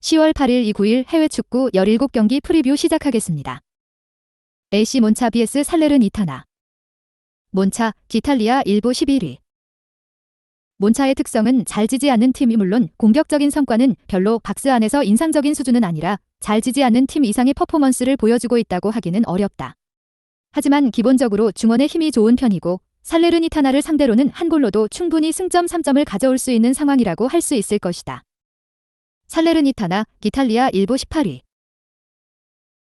10월 8일 2-9일 해외 축구 17경기 프리뷰 시작하겠습니다. AC 몬차 vs 살레른 이타나 몬차, 기탈리아 일부 11위 몬차의 특성은 잘 지지 않는 팀이 물론 공격적인 성과는 별로 박스 안에서 인상적인 수준은 아니라 잘 지지 않는 팀 이상의 퍼포먼스를 보여주고 있다고 하기는 어렵다. 하지만 기본적으로 중원의 힘이 좋은 편이고 살레르니타나를 상대로는 한 골로도 충분히 승점 3점을 가져올 수 있는 상황이라고 할 수 있을 것이다. 살레르니타나, 기탈리아 일부 18위.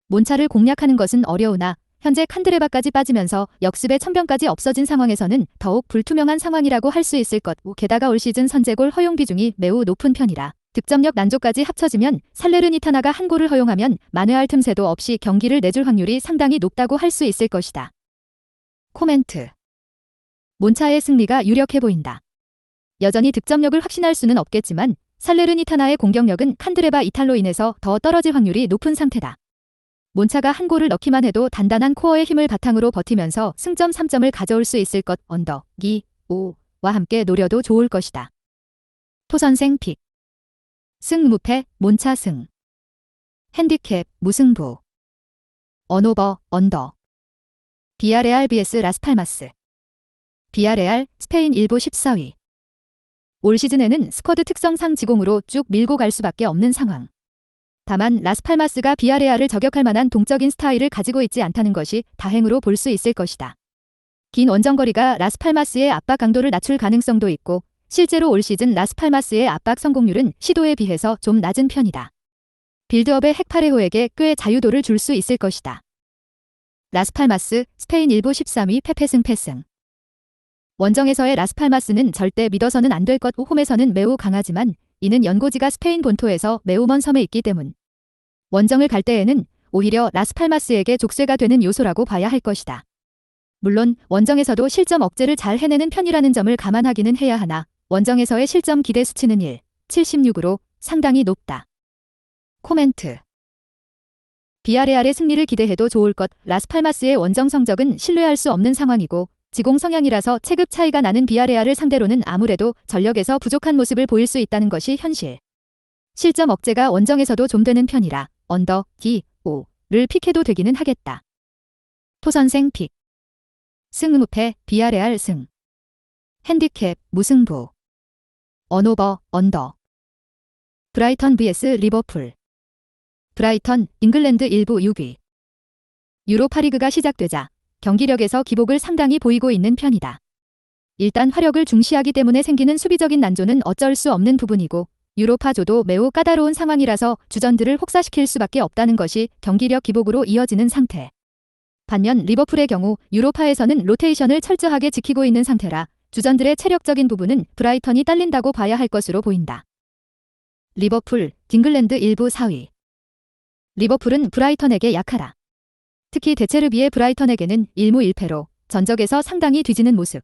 몬차를 공략하는 것은 어려우나 현재 칸드레바까지 빠지면서 역습의 천병까지 없어진 상황에서는 더욱 불투명한 상황이라고 할 수 있을 것. 게다가 올 시즌 선제골 허용 비중이 매우 높은 편이라 득점력 난조까지 합쳐지면 살레르니타나가 한 골을 허용하면 만회할 틈새도 없이 경기를 내줄 확률이 상당히 높다고 할 수 있을 것이다. 코멘트 몬차의 승리가 유력해 보인다. 여전히 득점력을 확신할 수는 없겠지만 살레르니타나의 공격력은 칸드레바 이탈로 인해서 더 떨어질 확률이 높은 상태다. 몬차가 한 골을 넣기만 해도 단단한 코어의 힘을 바탕으로 버티면서 승점 3점을 가져올 수 있을 것 언더, 기, 오와 함께 노려도 좋을 것이다. 토선생 픽. 승무패, 몬차 승. 핸디캡, 무승부. 언오버, 언더. 비아레알 vs 라스팔마스. 비아레알, 스페인 일부 14위 올 시즌에는 스쿼드 특성상 지공으로 쭉 밀고 갈 수밖에 없는 상황. 다만 라스팔마스가 비아레아를 저격할 만한 동적인 스타일을 가지고 있지 않다는 것이 다행으로 볼 수 있을 것이다. 긴 원정거리가 라스팔마스의 압박 강도를 낮출 가능성도 있고 실제로 올 시즌 라스팔마스의 압박 성공률은 시도에 비해서 좀 낮은 편이다. 빌드업의 핵파레호에게 꽤 자유도를 줄 수 있을 것이다. 라스팔마스, 스페인 일부 13위 페페승 패승. 원정에서의 라스팔마스는 절대 믿어서는 안 될 것, 홈에서는 매우 강하지만 이는 연고지가 스페인 본토에서 매우 먼 섬에 있기 때문. 원정을 갈 때에는 오히려 라스팔마스에게 족쇄가 되는 요소라고 봐야 할 것이다. 물론 원정에서도 실점 억제를 잘 해내는 편이라는 점을 감안하기는 해야 하나 원정에서의 실점 기대 수치는 1, 76으로 상당히 높다. 코멘트 비아레알의 승리를 기대해도 좋을 것 라스팔마스의 원정 성적은 신뢰할 수 없는 상황이고 지공 성향이라서 체급 차이가 나는 비아레아를 상대로는 아무래도 전력에서 부족한 모습을 보일 수 있다는 것이 현실. 실점 억제가 원정에서도 좀 되는 편이라 언더, 디, 오를 픽해도 되기는 하겠다. 토선생 픽. 승무패, 비아레알 승. 핸디캡, 무승부. 언오버, 언더. 브라이턴 vs 리버풀. 브라이턴, 잉글랜드 일부 6위. 유로파리그가 시작되자 경기력에서 기복을 상당히 보이고 있는 편이다. 일단 화력을 중시하기 때문에 생기는 수비적인 난조는 어쩔 수 없는 부분이고 유로파조도 매우 까다로운 상황이라서 주전들을 혹사시킬 수밖에 없다는 것이 경기력 기복으로 이어지는 상태. 반면 리버풀의 경우 유로파에서는 로테이션을 철저하게 지키고 있는 상태라 주전들의 체력적인 부분은 브라이턴이 딸린다고 봐야 할 것으로 보인다. 리버풀, 딩글랜드 일부 4위. 리버풀은 브라이턴에게 약하다. 특히 데체르비의 브라이턴에게는 1무 1패로 전적에서 상당히 뒤지는 모습.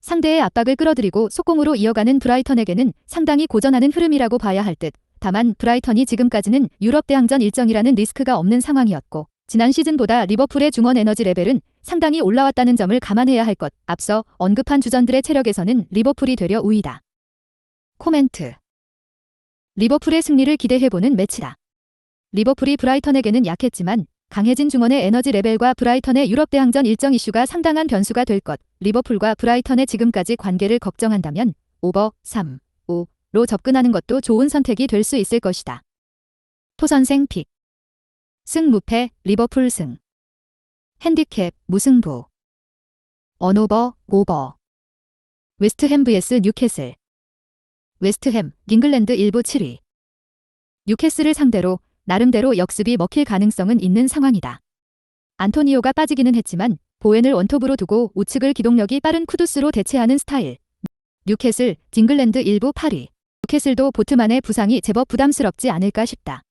상대의 압박을 끌어들이고 속공으로 이어가는 브라이턴에게는 상당히 고전하는 흐름이라고 봐야 할 듯. 다만 브라이턴이 지금까지는 유럽 대항전 일정이라는 리스크가 없는 상황이었고 지난 시즌보다 리버풀의 중원 에너지 레벨은 상당히 올라왔다는 점을 감안해야 할 것. 앞서 언급한 주전들의 체력에서는 리버풀이 되려 우위다. 코멘트 리버풀의 승리를 기대해보는 매치다. 리버풀이 브라이턴에게는 약했지만 강해진 중원의 에너지 레벨과 브라이턴의 유럽 대항전 일정 이슈가 상당한 변수가 될 것. 리버풀과 브라이턴의 지금까지 관계를 걱정한다면 오버 3, 5로 접근하는 것도 좋은 선택이 될 수 있을 것이다. 토선생 픽. 승무패 리버풀 승. 핸디캡 무승부. 언오버 오버. 웨스트햄 vs 뉴캐슬. 웨스트햄 잉글랜드 일부 7위. 뉴캐슬을 상대로 나름대로 역습이 먹힐 가능성은 있는 상황이다. 안토니오가 빠지기는 했지만 보엔을 원톱으로 두고 우측을 기동력이 빠른 쿠두스로 대체하는 스타일. 뉴캐슬, 딩글랜드 일부 8위. 뉴캐슬도 보트만의 부상이 제법 부담스럽지 않을까 싶다.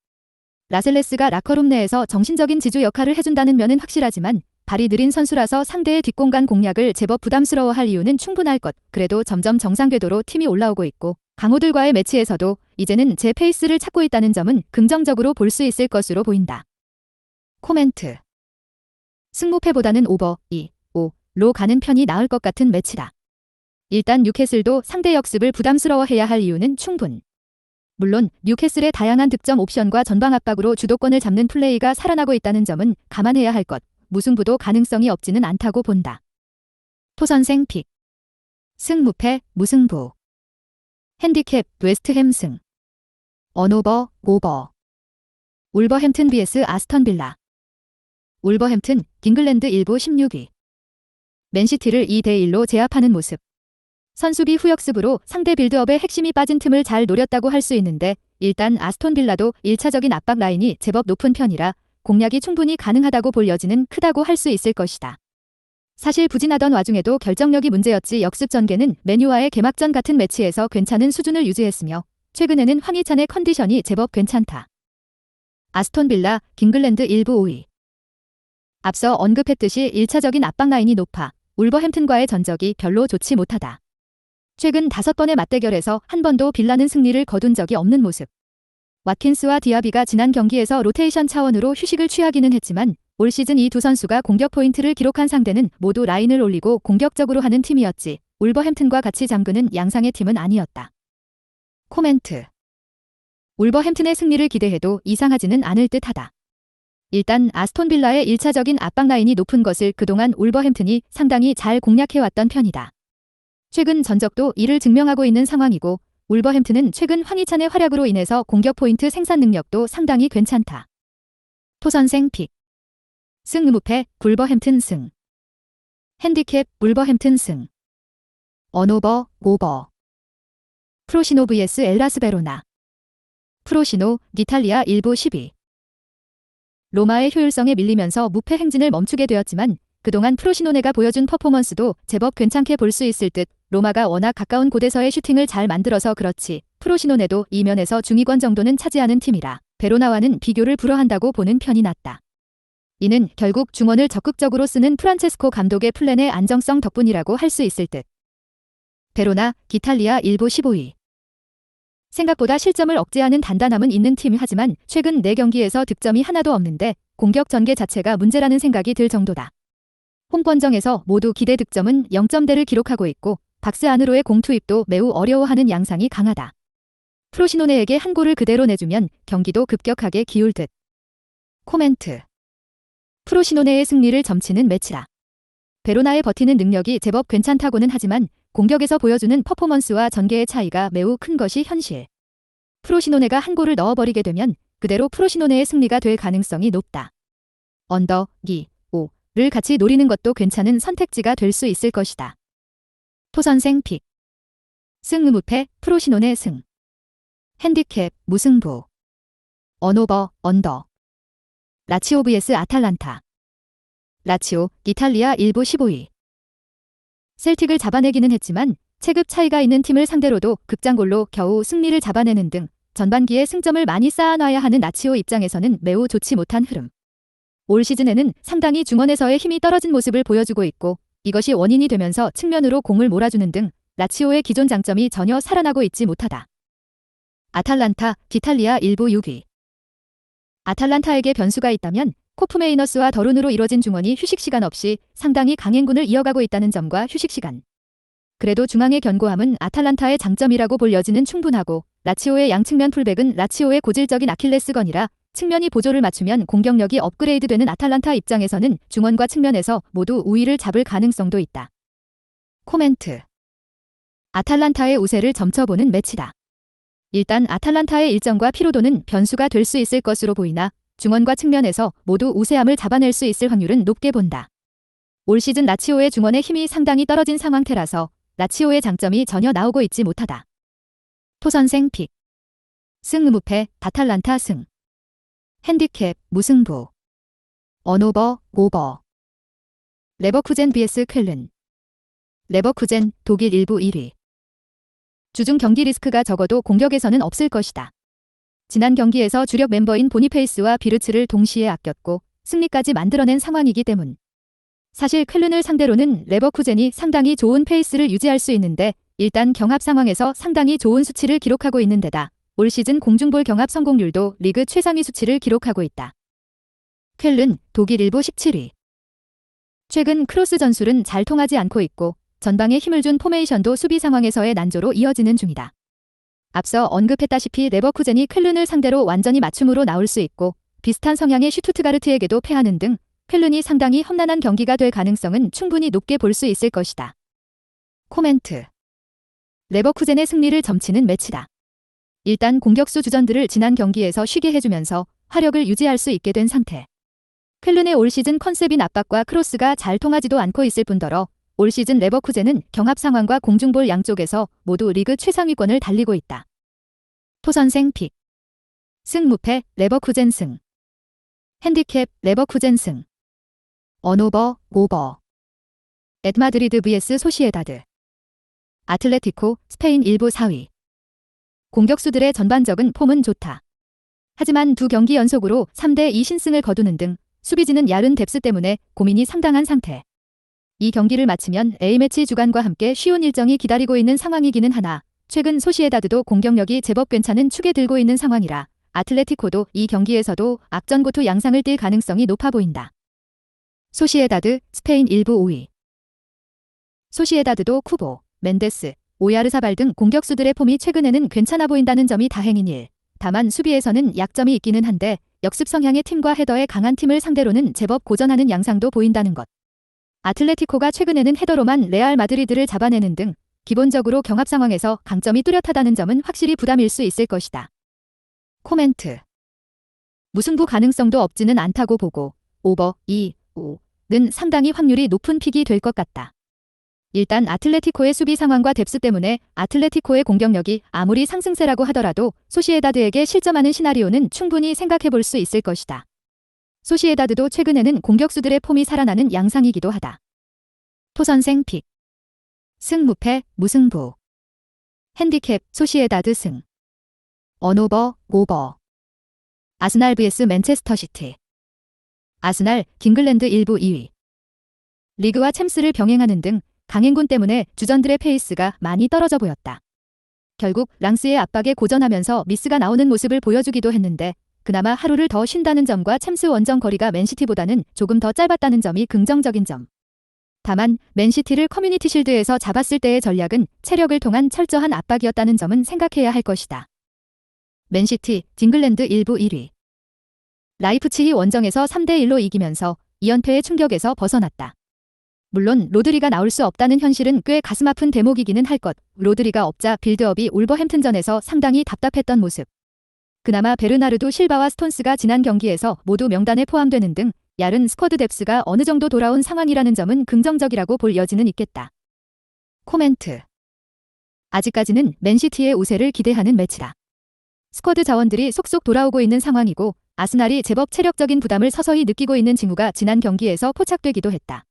라셀레스가 라커룸 내에서 정신적인 지주 역할을 해준다는 면은 확실하지만 발이 느린 선수라서 상대의 뒷공간 공략을 제법 부담스러워할 이유는 충분할 것. 그래도 점점 정상 궤도로 팀이 올라오고 있고 강호들과의 매치에서도 이제는 제 페이스를 찾고 있다는 점은 긍정적으로 볼 수 있을 것으로 보인다. 코멘트 승무패보다는 오버 2, 5로 가는 편이 나을 것 같은 매치다. 일단 뉴캐슬도 상대 역습을 부담스러워해야 할 이유는 충분. 물론 뉴캐슬의 다양한 득점 옵션과 전방 압박으로 주도권을 잡는 플레이가 살아나고 있다는 점은 감안해야 할 것. 무승부도 가능성이 없지는 않다고 본다. 토선생 픽. 승무패 무승부. 핸디캡 웨스트햄 승. 언오버 오버. 울버햄튼 vs 아스턴 빌라. 울버햄튼 잉글랜드 일부 16위. 맨시티를 2대1로 제압하는 모습. 선수비 후역습으로 상대 빌드업의 핵심이 빠진 틈을 잘 노렸다고 할 수 있는데 일단 아스톤 빌라도 1차적인 압박 라인이 제법 높은 편이라 공략이 충분히 가능하다고 볼 여지는 크다고 할 수 있을 것이다. 사실 부진하던 와중에도 결정력이 문제였지 역습 전개는 메뉴와의 개막전 같은 매치에서 괜찮은 수준을 유지했으며 최근에는 황희찬의 컨디션이 제법 괜찮다. 아스톤 빌라, 깅글랜드 일부 5위. 앞서 언급했듯이 1차적인 압박 라인이 높아 울버햄튼과의 전적이 별로 좋지 못하다. 최근 다섯 번의 맞대결에서 한 번도 빌라는 승리를 거둔 적이 없는 모습. 와킨스와 디아비가 지난 경기에서 로테이션 차원으로 휴식을 취하기는 했지만 올 시즌 이 두 선수가 공격 포인트를 기록한 상대는 모두 라인을 올리고 공격적으로 하는 팀이었지 울버햄튼과 같이 잠그는 양상의 팀은 아니었다. 코멘트 울버햄튼의 승리를 기대해도 이상하지는 않을 듯하다. 일단 아스톤 빌라의 1차적인 압박 라인이 높은 것을 그동안 울버햄튼이 상당히 잘 공략해왔던 편이다. 최근 전적도 이를 증명하고 있는 상황이고 울버햄튼은 최근 황희찬의 활약으로 인해서 공격 포인트 생산 능력도 상당히 괜찮다. 토선생 픽. 승 무패 굴버햄튼 승. 핸디캡 울버햄튼 승. 언오버 오버. 프로시노 vs 엘라스 베로나. 프로시노 니탈리아 일부 12. 로마의 효율성에 밀리면서 무패 행진을 멈추게 되었지만 그동안 프로시노네가 보여준 퍼포먼스도 제법 괜찮게 볼 수 있을 듯 로마가 워낙 가까운 곳에서의 슈팅을 잘 만들어서 그렇지 프로시노네도 이 면에서 중위권 정도는 차지하는 팀이라 베로나와는 비교를 불허한다고 보는 편이 낫다. 이는 결국 중원을 적극적으로 쓰는 프란체스코 감독의 플랜의 안정성 덕분이라고 할 수 있을 듯. 베로나, 기탈리아 일부 15위. 생각보다 실점을 억제하는 단단함은 있는 팀이 하지만 최근 4경기에서 득점이 하나도 없는데 공격 전개 자체가 문제라는 생각이 들 정도다. 홈권정에서 모두 기대 득점은 0점대를 기록하고 있고 박스 안으로의 공투입도 매우 어려워하는 양상이 강하다. 프로시노네에게 한 골을 그대로 내주면 경기도 급격하게 기울 듯. 코멘트. 프로시노네의 승리를 점치는 매치라. 베로나의 버티는 능력이 제법 괜찮다고는 하지만 공격에서 보여주는 퍼포먼스와 전개의 차이가 매우 큰 것이 현실. 프로시노네가 한 골을 넣어버리게 되면 그대로 프로시노네의 승리가 될 가능성이 높다. 언더, 기, 를 같이 노리는 것도 괜찮은 선택지가 될 수 있을 것이다. 토선생 픽. 승무패 프로시논의 승. 핸디캡 무승부. 언오버 언더. 라치오 vs 아탈란타. 라치오 이탈리아 일부 15위. 셀틱을 잡아내기는 했지만 체급 차이가 있는 팀을 상대로도 극장골로 겨우 승리를 잡아내는 등 전반기에 승점을 많이 쌓아놔야 하는 라치오 입장에서는 매우 좋지 못한 흐름. 올 시즌에는 상당히 중원에서의 힘이 떨어진 모습을 보여주고 있고 이것이 원인이 되면서 측면으로 공을 몰아주는 등 라치오의 기존 장점이 전혀 살아나고 있지 못하다. 아탈란타, 디탈리아 일부 6위. 아탈란타에게 변수가 있다면 코프메이너스와 더룬으로 이뤄진 중원이 휴식 시간 없이 상당히 강행군을 이어가고 있다는 점과 휴식 시간. 그래도 중앙의 견고함은 아탈란타의 장점이라고 볼 여지는 충분하고 라치오의 양측면 풀백은 라치오의 고질적인 아킬레스건이라 측면이 보조를 맞추면 공격력이 업그레이드되는 아탈란타 입장에서는 중원과 측면에서 모두 우위를 잡을 가능성도 있다. 코멘트 아탈란타의 우세를 점쳐보는 매치다. 일단 아탈란타의 일정과 피로도는 변수가 될 수 있을 것으로 보이나 중원과 측면에서 모두 우세함을 잡아낼 수 있을 확률은 높게 본다. 올 시즌 라치오의 중원의 힘이 상당히 떨어진 상황태라서 라치오의 장점이 전혀 나오고 있지 못하다. 토선생 픽. 승 무패 다탈란타 승. 핸디캡, 무승부. 언오버, 오버. 레버쿠젠 vs 쾰른. 레버쿠젠, 독일 일부 1위. 주중 경기 리스크가 적어도 공격에서는 없을 것이다. 지난 경기에서 주력 멤버인 보니페이스와 비르츠를 동시에 아꼈고 승리까지 만들어낸 상황이기 때문. 사실 쾰른을 상대로는 레버쿠젠이 상당히 좋은 페이스를 유지할 수 있는데 일단 경합 상황에서 상당히 좋은 수치를 기록하고 있는 데다 올 시즌 공중볼 경합 성공률도 리그 최상위 수치를 기록하고 있다. 쾰른 독일 일부 17위. 최근 크로스 전술은 잘 통하지 않고 있고 전방에 힘을 준 포메이션도 수비 상황에서의 난조로 이어지는 중이다. 앞서 언급했다시피 레버쿠젠이 쾰른을 상대로 완전히 맞춤으로 나올 수 있고 비슷한 성향의 슈투트가르트에게도 패하는 등 쾰른이 상당히 험난한 경기가 될 가능성은 충분히 높게 볼 수 있을 것이다. 코멘트 레버쿠젠의 승리를 점치는 매치다. 일단 공격수 주전들을 지난 경기에서 쉬게 해주면서 화력을 유지할 수 있게 된 상태. 쾰른의 올 시즌 컨셉인 압박과 크로스가 잘 통하지도 않고 있을 뿐더러 올 시즌 레버쿠젠은 경합 상황과 공중볼 양쪽에서 모두 리그 최상위권을 달리고 있다. 토선생 픽 승무패 레버쿠젠 승 핸디캡 레버쿠젠 승 언오버 오버 에드마드리드 vs 소시에다드 아틀레티코 스페인 일부 4위 공격수들의 전반적인 폼은 좋다. 하지만 두 경기 연속으로 3대 2 신승을 거두는 등 수비진은 얇은 뎁스 때문에 고민이 상당한 상태. 이 경기를 마치면 A매치 주간과 함께 쉬운 일정이 기다리고 있는 상황이기는 하나 최근 소시에다드도 공격력이 제법 괜찮은 축에 들고 있는 상황이라 아틀레티코도 이 경기에서도 악전고투 양상을 띨 가능성이 높아 보인다. 소시에다드 스페인 일부 5위 소시에다드도 쿠보, 멘데스, 오야르사발 등 공격수들의 폼이 최근에는 괜찮아 보인다는 점이 다행인 일. 다만 수비에서는 약점이 있기는 한데 역습 성향의 팀과 헤더에 강한 팀을 상대로는 제법 고전하는 양상도 보인다는 것. 아틀레티코가 최근에는 헤더로만 레알 마드리드를 잡아내는 등 기본적으로 경합 상황에서 강점이 뚜렷하다는 점은 확실히 부담일 수 있을 것이다. 코멘트 무승부 가능성도 없지는 않다고 보고 오버 2, 5는 상당히 확률이 높은 픽이 될 것 같다. 일단 아틀레티코의 수비 상황과 뎁스 때문에 아틀레티코의 공격력이 아무리 상승세라고 하더라도 소시에다드에게 실점하는 시나리오는 충분히 생각해 볼 수 있을 것이다. 소시에다드도 최근에는 공격수들의 폼이 살아나는 양상이기도 하다. 토선생 픽. 승무패 무승부. 핸디캡 소시에다드 승. 언오버 오버. 아스날 vs 맨체스터 시티. 아스날 킹글랜드 일부 2위. 리그와 챔스를 병행하는 등 강행군 때문에 주전들의 페이스가 많이 떨어져 보였다. 결국 랑스의 압박에 고전하면서 미스가 나오는 모습을 보여주기도 했는데 그나마 하루를 더 쉰다는 점과 챔스 원정 거리가 맨시티보다는 조금 더 짧았다는 점이 긍정적인 점. 다만 맨시티를 커뮤니티 실드에서 잡았을 때의 전략은 체력을 통한 철저한 압박이었다는 점은 생각해야 할 것이다. 맨시티, 딩글랜드 일부 1위. 라이프치히 원정에서 3대1로 이기면서 2연패의 충격에서 벗어났다. 물론 로드리가 나올 수 없다는 현실은 꽤 가슴 아픈 대목이기는 할 것. 로드리가 없자 빌드업이 울버햄튼전에서 상당히 답답했던 모습. 그나마 베르나르도 실바와 스톤스가 지난 경기에서 모두 명단에 포함되는 등 얇은 스쿼드 뎁스가 어느 정도 돌아온 상황이라는 점은 긍정적이라고 볼 여지는 있겠다. 코멘트 아직까지는 맨시티의 우세를 기대하는 매치다. 스쿼드 자원들이 속속 돌아오고 있는 상황이고 아스날이 제법 체력적인 부담을 서서히 느끼고 있는 징후가 지난 경기에서 포착되기도 했다.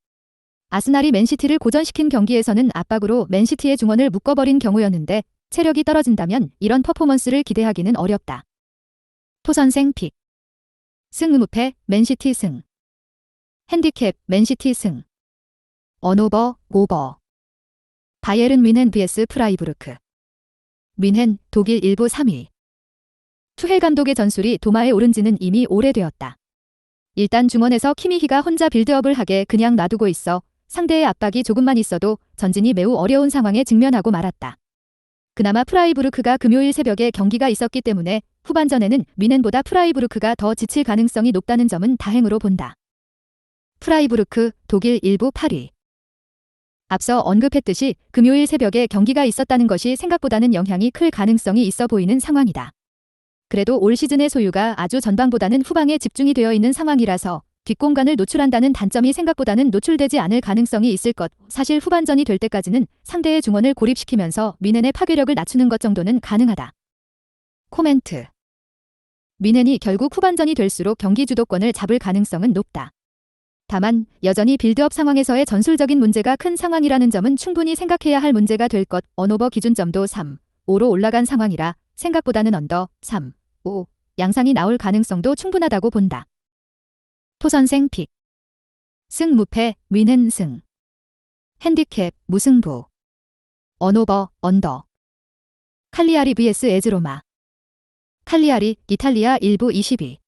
아스날이 맨시티를 고전시킨 경기에서는 압박으로 맨시티의 중원을 묶어버린 경우였는데 체력이 떨어진다면 이런 퍼포먼스를 기대하기는 어렵다. 토선생 픽. 승무패 맨시티 승. 핸디캡 맨시티 승. 언오버 오버. 바이에른 뮌헨 vs 프라이부르크. 뮌헨 독일 일부 3위. 투헬 감독의 전술이 도마에 오른 지는 이미 오래되었다. 일단 중원에서 키미히가 혼자 빌드업을 하게 그냥 놔두고 있어 상대의 압박이 조금만 있어도 전진이 매우 어려운 상황에 직면하고 말았다. 그나마 프라이부르크가 금요일 새벽에 경기가 있었기 때문에 후반전에는 미넨보다 프라이부르크가 더 지칠 가능성이 높다는 점은 다행으로 본다. 프라이부르크 독일 일부 8위 앞서 언급했듯이 금요일 새벽에 경기가 있었다는 것이 생각보다는 영향이 클 가능성이 있어 보이는 상황이다. 그래도 올 시즌의 소유가 아주 전방보다는 후방에 집중이 되어 있는 상황이라서 뒷공간을 노출한다는 단점이 생각보다는 노출되지 않을 가능성이 있을 것. 사실 후반전이 될 때까지는 상대의 중원을 고립시키면서 미넨의 파괴력을 낮추는 것 정도는 가능하다. 코멘트 미넨이 결국 후반전이 될수록 경기 주도권을 잡을 가능성은 높다. 다만 여전히 빌드업 상황에서의 전술적인 문제가 큰 상황이라는 점은 충분히 생각해야 할 문제가 될 것. 언오버 기준점도 3, 5로 올라간 상황이라 생각보다는 언더 3, 5. 양상이 나올 가능성도 충분하다고 본다. 토선생 픽. 승 무패, 위는 승. 핸디캡, 무승부. 언오버, 언더. 칼리아리 vs 에즈로마. 칼리아리, 이탈리아 1부 22.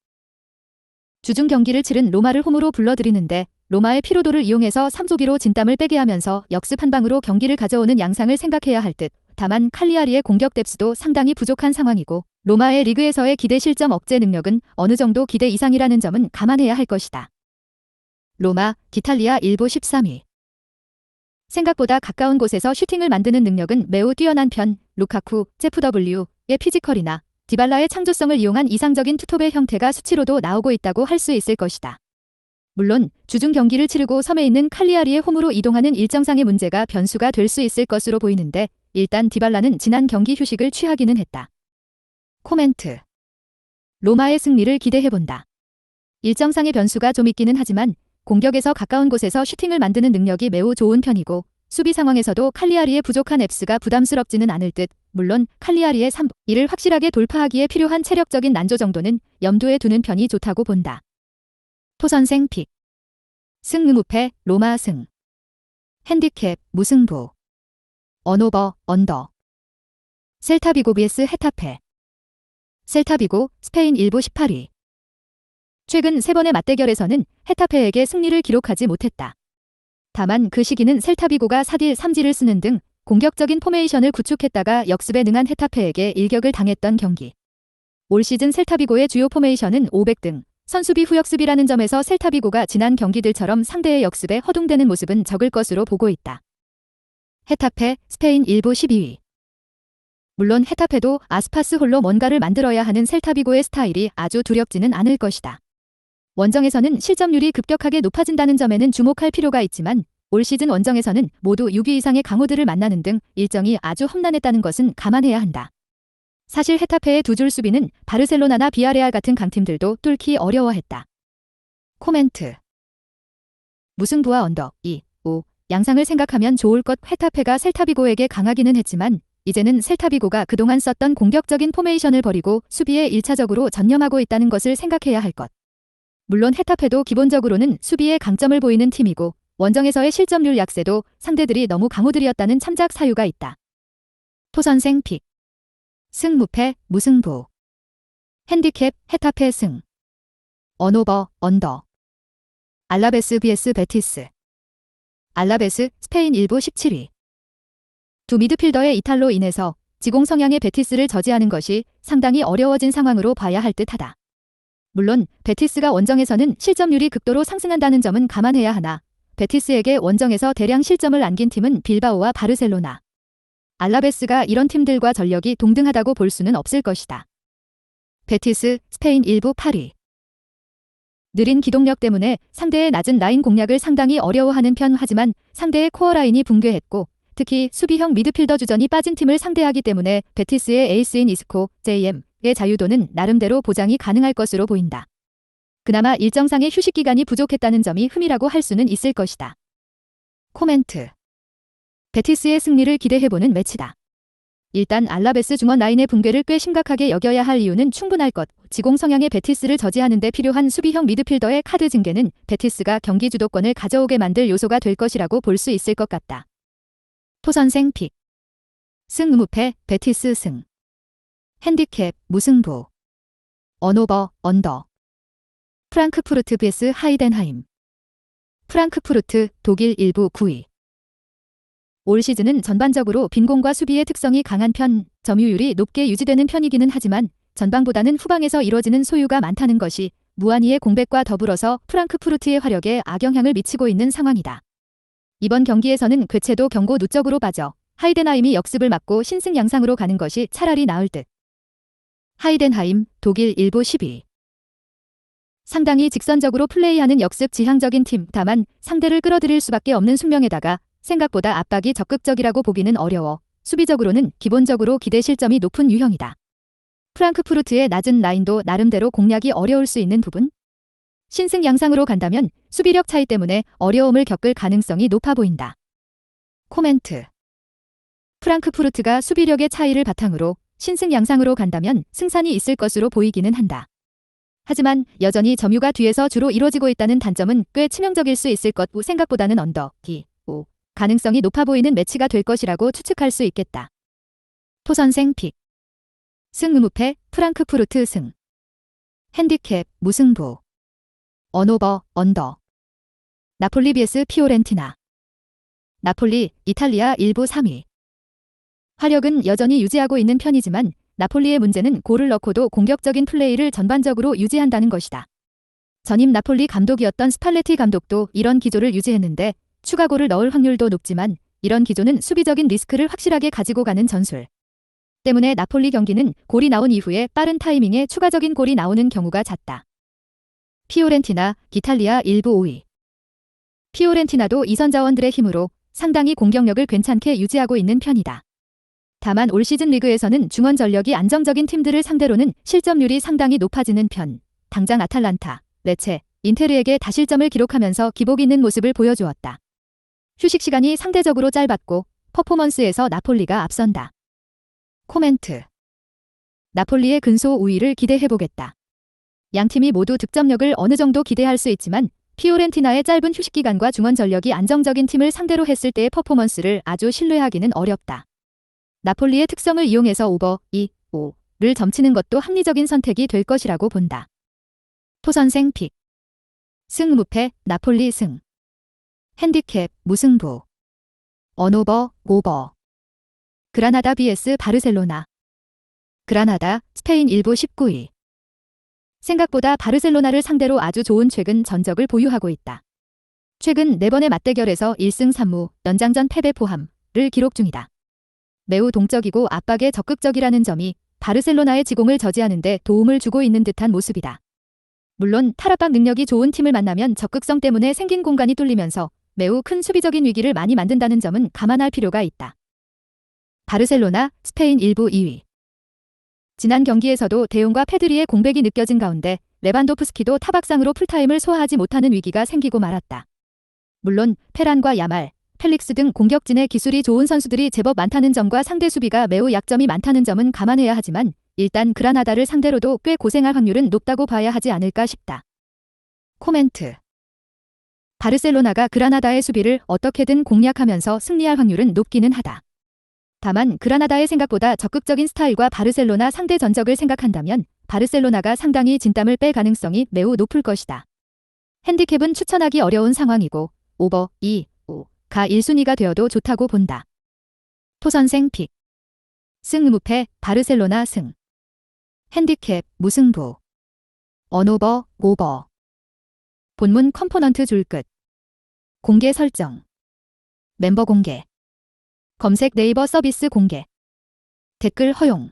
주중 경기를 치른 로마를 홈으로 불러들이는데 로마의 피로도를 이용해서 3조기로 진땀을 빼게 하면서 역습 한 방으로 경기를 가져오는 양상을 생각해야 할 듯. 다만 칼리아리의 공격 뎁스도 상당히 부족한 상황이고 로마의 리그에서의 기대 실점 억제 능력은 어느 정도 기대 이상이라는 점은 감안해야 할 것이다. 로마, 기탈리아 1부 13위. 생각보다 가까운 곳에서 슈팅을 만드는 능력은 매우 뛰어난 편, 루카쿠, 제프 W의 피지컬이나 디발라의 창조성을 이용한 이상적인 투톱의 형태가 수치로도 나오고 있다고 할 수 있을 것이다. 물론 주중 경기를 치르고 섬에 있는 칼리아리의 홈으로 이동하는 일정상의 문제가 변수가 될 수 있을 것으로 보이는데 일단 디발라는 지난 경기 휴식을 취하기는 했다. 코멘트 로마의 승리를 기대해본다. 일정상의 변수가 좀 있기는 하지만 공격에서 가까운 곳에서 슈팅을 만드는 능력이 매우 좋은 편이고 수비 상황에서도 칼리아리의 부족한 앱스가 부담스럽지는 않을 듯 물론 칼리아리의 3, 이를 확실하게 돌파하기에 필요한 체력적인 난조 정도는 염두에 두는 편이 좋다고 본다. 토선생 픽 승무패 로마 승 핸디캡 무승부 언오버 언더 셀타비고 vs 헤타페 셀타비고 스페인 1부 18위 최근 세 번의 맞대결에서는 헤타페에게 승리를 기록하지 못했다. 다만 그 시기는 셀타비고가 4딜 3지를 쓰는 등 공격적인 포메이션을 구축했다가 역습에 능한 헤타페에게 일격을 당했던 경기. 올 시즌 셀타비고의 주요 포메이션은 500 등, 선수비 후역습이라는 점에서 셀타비고가 지난 경기들처럼 상대의 역습에 허둥대는 모습은 적을 것으로 보고 있다. 헤타페, 스페인 1부 12위. 물론 헤타페도 아스파스 홀로 뭔가를 만들어야 하는 셀타비고의 스타일이 아주 두렵지는 않을 것이다. 원정에서는 실점률이 급격하게 높아진다는 점에는 주목할 필요가 있지만 올 시즌 원정에서는 모두 6위 이상의 강호들을 만나는 등 일정이 아주 험난했다는 것은 감안해야 한다. 사실 헤타페의 두 줄 수비는 바르셀로나나 비아레알 같은 강팀들도 뚫기 어려워했다. 코멘트 무승부와 언더 2, 5 양상을 생각하면 좋을 것. 헤타페가 셀타비고에게 강하기는 했지만 이제는 셀타비고가 그동안 썼던 공격적인 포메이션을 버리고 수비에 1차적으로 전념하고 있다는 것을 생각해야 할 것. 물론 헤타페도 기본적으로는 수비에 강점을 보이는 팀이고 원정에서의 실점률 약세도 상대들이 너무 강호들이었다는 참작 사유가 있다. 토선생 픽. 승무패 무승부. 핸디캡 헤타페 승. 언오버 언더. 알라베스 vs 베티스 알라베스 스페인 1부 17위 두 미드필더의 이탈로 인해서 지공 성향의 베티스를 저지하는 것이 상당히 어려워진 상황으로 봐야 할 듯하다. 물론 베티스가 원정에서는 실점률이 극도로 상승한다는 점은 감안해야 하나 베티스에게 원정에서 대량 실점을 안긴 팀은 빌바오와 바르셀로나. 알라베스가 이런 팀들과 전력이 동등하다고 볼 수는 없을 것이다. 베티스, 스페인 1부 8위. 느린 기동력 때문에 상대의 낮은 라인 공략을 상당히 어려워하는 편 하지만 상대의 코어 라인이 붕괴했고 특히 수비형 미드필더 주전이 빠진 팀을 상대하기 때문에 베티스의 에이스인 이스코, JM, 의 자유도는 나름대로 보장이 가능할 것으로 보인다. 그나마 일정상의 휴식 기간이 부족했다는 점이 흠이라고 할 수는 있을 것이다. 코멘트 베티스의 승리를 기대해보는 매치다. 일단 알라베스 중원 라인의 붕괴를 꽤 심각하게 여겨야 할 이유는 충분할 것. 지공 성향의 베티스를 저지하는 데 필요한 수비형 미드필더의 카드 증개는 베티스가 경기 주도권을 가져오게 만들 요소가 될 것이라고 볼 수 있을 것 같다. 토선생 픽. 승 무패 베티스 승. 핸디캡, 무승부. 언오버, 언더. 프랑크푸르트 vs 하이덴하임. 프랑크푸르트, 독일 일부 9위. 올 시즌은 전반적으로 빈공과 수비의 특성이 강한 편, 점유율이 높게 유지되는 편이기는 하지만 전방보다는 후방에서 이뤄지는 소유가 많다는 것이 무한히의 공백과 더불어서 프랑크푸르트의 화력에 악영향을 미치고 있는 상황이다. 이번 경기에서는 괴체도 경고 누적으로 빠져 하이덴하임이 역습을 막고 신승 양상으로 가는 것이 차라리 나을 듯. 하이덴하임, 독일 일부 12. 상당히 직선적으로 플레이하는 역습 지향적인 팀, 다만 상대를 끌어들일 수밖에 없는 숙명에다가 생각보다 압박이 적극적이라고 보기는 어려워 수비적으로는 기본적으로 기대 실점이 높은 유형이다. 프랑크푸르트의 낮은 라인도 나름대로 공략이 어려울 수 있는 부분? 신승 양상으로 간다면 수비력 차이 때문에 어려움을 겪을 가능성이 높아 보인다. 코멘트 프랑크푸르트가 수비력의 차이를 바탕으로 신승 양상으로 간다면 승산이 있을 것으로 보이기는 한다. 하지만 여전히 점유가 뒤에서 주로 이루어지고 있다는 단점은 꽤 치명적일 수 있을 것 생각보다는 오, 가능성이 높아 보이는 매치가 될 것이라고 추측할 수 있겠다. 토선생 픽. 승 의무패 프랑크푸르트 승. 핸디캡 무승부. 언오버 언더. 나폴리 vs 피오렌티나. 나폴리 이탈리아 일부 3위. 화력은 여전히 유지하고 있는 편이지만 나폴리의 문제는 골을 넣고도 공격적인 플레이를 전반적으로 유지한다는 것이다. 전임 나폴리 감독이었던 스팔레티 감독도 이런 기조를 유지했는데 추가 골을 넣을 확률도 높지만 이런 기조는 수비적인 리스크를 확실하게 가지고 가는 전술. 때문에 나폴리 경기는 골이 나온 이후에 빠른 타이밍에 추가적인 골이 나오는 경우가 잦다. 피오렌티나, 이탈리아 일부 5위. 피오렌티나도 이선 자원들의 힘으로 상당히 공격력을 괜찮게 유지하고 있는 편이다. 다만 올 시즌 리그에서는 중원 전력이 안정적인 팀들을 상대로는 실점률이 상당히 높아지는 편. 당장 아탈란타, 레체, 인테르에게 다실점을 기록하면서 기복 있는 모습을 보여주었다. 휴식 시간이 상대적으로 짧았고 퍼포먼스에서 나폴리가 앞선다. 코멘트 나폴리의 근소 우위를 기대해보겠다. 양 팀이 모두 득점력을 어느 정도 기대할 수 있지만 피오렌티나의 짧은 휴식 기간과 중원 전력이 안정적인 팀을 상대로 했을 때의 퍼포먼스를 아주 신뢰하기는 어렵다. 나폴리의 특성을 이용해서 오버 2, 5를 점치는 것도 합리적인 선택이 될 것이라고 본다. 토선생 픽. 승 무패 나폴리 승. 핸디캡 무승부. 언오버 오버. 그라나다 vs 바르셀로나. 그라나다 스페인 일부 19위. 생각보다 바르셀로나를 상대로 아주 좋은 최근 전적을 보유하고 있다. 최근 4번의 맞대결에서 1승 3무, 연장전 패배 포함을 기록 중이다. 매우 동적이고 압박에 적극적이라는 점이 바르셀로나의 지공을 저지하는 데 도움을 주고 있는 듯한 모습이다. 물론 탈압박 능력이 좋은 팀을 만나면 적극성 때문에 생긴 공간이 뚫리면서 매우 큰 수비적인 위기를 많이 만든다는 점은 감안할 필요가 있다. 바르셀로나, 스페인 일부 2위. 지난 경기에서도 대용과 페드리의 공백이 느껴진 가운데 레반도프스키도 타박상으로 풀타임을 소화하지 못하는 위기가 생기고 말았다. 물론 페란과 야말, 펠릭스 등 공격진의 기술이 좋은 선수들이 제법 많다는 점과 상대 수비가 매우 약점이 많다는 점은 감안해야 하지만 일단 그라나다를 상대로도 꽤 고생할 확률은 높다고 봐야 하지 않을까 싶다. 코멘트 바르셀로나가 그라나다의 수비를 어떻게든 공략하면서 승리할 확률은 높기는 하다. 다만 그라나다의 생각보다 적극적인 스타일과 바르셀로나 상대 전적을 생각한다면 바르셀로나가 상당히 진땀을 뺄 가능성이 매우 높을 것이다. 핸디캡은 추천하기 어려운 상황이고 오버 2, 5 가 1순위가 되어도 좋다고 본다. 토선생 픽. 승 무패 바르셀로나 승. 핸디캡 무승부. 언오버 오버. 본문 컴포넌트 줄 끝. 공개 설정. 멤버 공개. 검색 네이버 서비스 공개. 댓글 허용.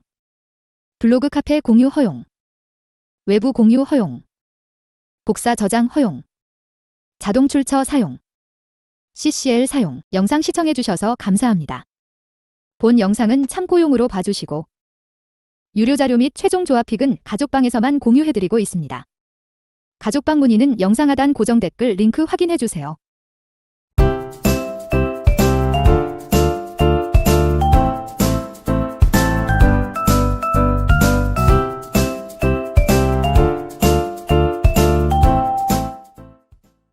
블로그 카페 공유 허용. 외부 공유 허용. 복사 저장 허용. 자동 출처 사용. CCL 사용. 영상 시청해주셔서 감사합니다. 본 영상은 참고용으로 봐주시고 유료 자료 및 최종 조합픽은 가족방에서만 공유해드리고 있습니다. 가족 방 문의는 영상 하단 고정 댓글 링크 확인해주세요.